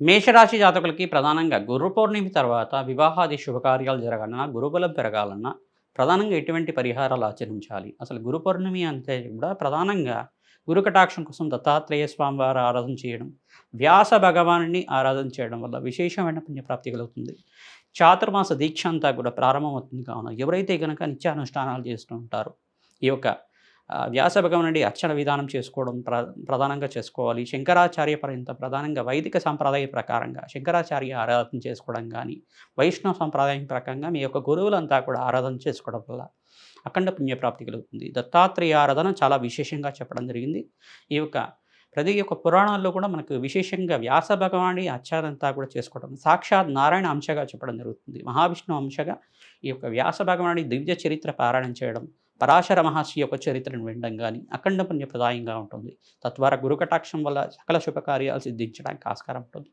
మేషరాశి జాతకులకి ప్రధానంగా గురు పౌర్ణమి తర్వాత వివాహాది శుభకార్యాలు జరగాలన్నా గురుబలం పెరగాలన్నా ప్రధానంగా ఎటువంటి పరిహారాలు ఆచరించాలి? అసలు గురు పౌర్ణమి అంటే కూడా ప్రధానంగా గురు కటాక్షం కోసం దత్తాత్రేయ స్వామి వారు ఆరాధన చేయడం వ్యాస భగవాను ఆరాధన చేయడం వల్ల విశేషమైన పుణ్యప్రాప్తి కలుగుతుంది. చాతుర్మాస దీక్ష అంతా కూడా ప్రారంభమవుతుంది కావున ఎవరైతే కనుక నిత్యానుష్ఠానాలు చేస్తూ ఉంటారో ఈ యొక్క వ్యాసభగం వ్యాస అర్చన విధానం చేసుకోవడం ప్ర ప్రధానంగా చేసుకోవాలి. శంకరాచార్య పర్యంత ప్రధానంగా వైదిక సాంప్రదాయ ప్రకారంగా శంకరాచార్య ఆరాధన చేసుకోవడం కానీ వైష్ణవ సంప్రదాయం ప్రకారంగా మీ యొక్క గురువులంతా కూడా ఆరాధన చేసుకోవడం వల్ల అఖండ పుణ్యప్రాప్తి కలుగుతుంది. దత్తాత్రేయ ఆరాధన చాలా విశేషంగా చెప్పడం జరిగింది. ఈ యొక్క ప్రతి ఒక్క పురాణాల్లో కూడా మనకు విశేషంగా వ్యాస భగవాని అచ్చారంతా కూడా చేసుకోవడం సాక్షాత్ నారాయణ అంశగా చెప్పడం జరుగుతుంది. మహావిష్ణు అంశగా ఈ యొక్క వ్యాస భగవాని దివ్య చరిత్ర పారాయణం చేయడం పరాశర మహర్షి యొక్క చరిత్రను వినడం కానీ అఖండ పుణ్యప్రదాయంగా ఉంటుంది. తద్వారా గురుకటాక్షం వల్ల సకల శుభకార్యాలు సిద్ధించడానికి ఆస్కారం ఉంటుంది.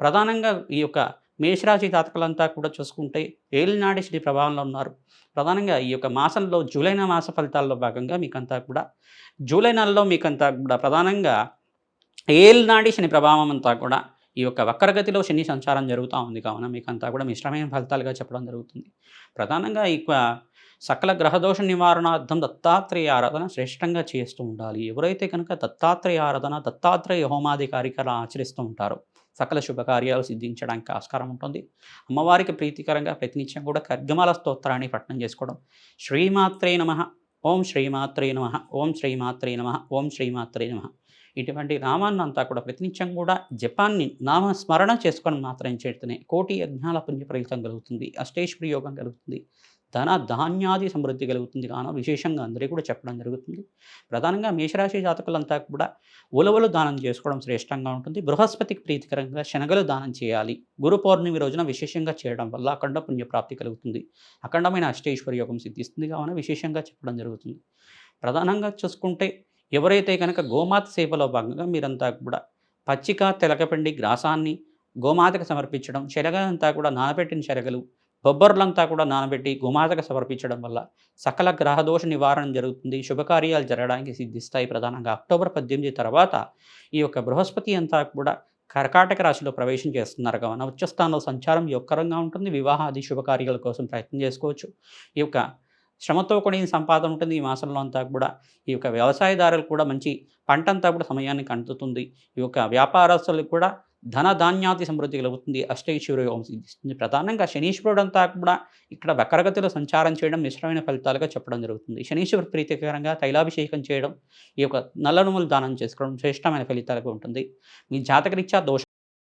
ప్రధానంగా ఈ యొక్క మేషరాశి జాతకులంతా కూడా చూసుకుంటే ఏలినాడి శ్రీ ప్రభావంలో ఉన్నారు. ప్రధానంగా ఈ యొక్క మాసంలో జూలై మాస ఫలితాల్లో భాగంగా మీకంతా కూడా జూలై నెలలో మీకంతా కూడా ప్రధానంగా ఏలినాడి శని ప్రభావం అంతా కూడా ఈ యొక్క వక్రగతిలో శని సంచారం జరుగుతూ ఉంది కావున మీకంతా కూడా మిశ్రమైన ఫలితాలుగా చెప్పడం జరుగుతుంది. ప్రధానంగా ఈ సకల గ్రహదోష నివారణార్థం దత్తాత్రేయ ఆరాధన శ్రేష్టంగా చేస్తూ ఉండాలి. ఎవరైతే కనుక దత్తాత్రేయ ఆరాధన దత్తాత్రేయ హోమాది కార్యక్రమాలు ఆచరిస్తూ ఉంటారో సకల శుభకార్యాలు సిద్ధించడానికి ఆస్కారం ఉంటుంది. అమ్మవారికి ప్రీతికరంగా ప్రతినిత్యం కూడా కర్గమల స్తోత్రాన్ని పఠనం చేసుకోవడం. శ్రీమాత్రే నమ. ఓం శ్రీమాత్రే నమ. ఓం శ్రీమాత్రే నమ. ఓం శ్రీమాత్రే నమ. ఇటువంటి నామాన్ని అంతా కూడా ప్రతినిత్యం కూడా జపాన్ని నామస్మరణ చేసుకొని మాత్రం చేస్తేనే కోటి యజ్ఞాల పుణ్య ఫలితం కలుగుతుంది. అష్టేశ్వరి యోగం కలుగుతుంది. ధన ధాన్యాది సమృద్ధి కలుగుతుంది. కాన విశేషంగా అందరికీ కూడా చెప్పడం జరుగుతుంది. ప్రధానంగా మేషరాశి జాతకులంతా కూడా ఉలవలు దానం చేసుకోవడం శ్రేష్టంగా ఉంటుంది. బృహస్పతికి ప్రీతికరంగా శనగలు దానం చేయాలి. గురు పౌర్ణమి రోజున విశేషంగా చేయడం వల్ల అఖండ పుణ్యప్రాప్తి కలుగుతుంది. అఖండమైన అష్టేశ్వరి యోగం సిద్ధిస్తుంది కావున విశేషంగా చెప్పడం జరుగుతుంది. ప్రధానంగా చూసుకుంటే ఎవరైతే కనుక గోమాత సేవలో భాగంగా మీరంతా కూడా పచ్చిక తెలకపిండి గ్రాసాన్ని గోమాతకు సమర్పించడం శరగ కూడా నానబెట్టిన శరగలు బొబ్బర్లంతా కూడా నానబెట్టి గుమాతకు సమర్పించడం వల్ల సకల గ్రహదోష నివారణ జరుగుతుంది. శుభకార్యాలు జరగడానికి సిద్ధిస్తాయి ప్రధానంగా. అక్టోబర్ పద్దెనిమిది తర్వాత ఈ యొక్క బృహస్పతి అంతా కూడా కర్కాటక రాశిలో ప్రవేశం చేస్తున్నారు. కావున ఉచ్చస్థానంలో సంచారం యొక్కరంగా ఉంటుంది. వివాహాది శుభకార్యాల కోసం ప్రయత్నం చేసుకోవచ్చు. ఈ యొక్క శ్రమతో కూడిన సంపాదన ఉంటుంది. ఈ మాసంలో అంతా కూడా ఈ యొక్క వ్యవసాయదారులు కూడా మంచి పంట అంతా కూడా సమయానికి అందుతుంది ఈ యొక్క వ్యాపారస్తులకు కూడా ధన ధాన్యాతి సమృద్ధి కలుగుతుంది. అష్టైశ్వర్య యోగం సిద్ధిస్తుంది. ప్రధానంగా శనీశ్వరుడు అంతా కూడా ఇక్కడ వక్రగతిలో సంచారం చేయడం మిశ్రమైన ఫలితాలుగా చెప్పడం జరుగుతుంది. శనీశ్వర ప్రీతికరంగా తైలాభిషేకం చేయడం ఈ యొక్క నల్ల నువ్వులు దానం చేసుకోవడం శ్రేష్టమైన ఫలితాలుగా ఉంటుంది. మీ జాతకరీత్యా దోష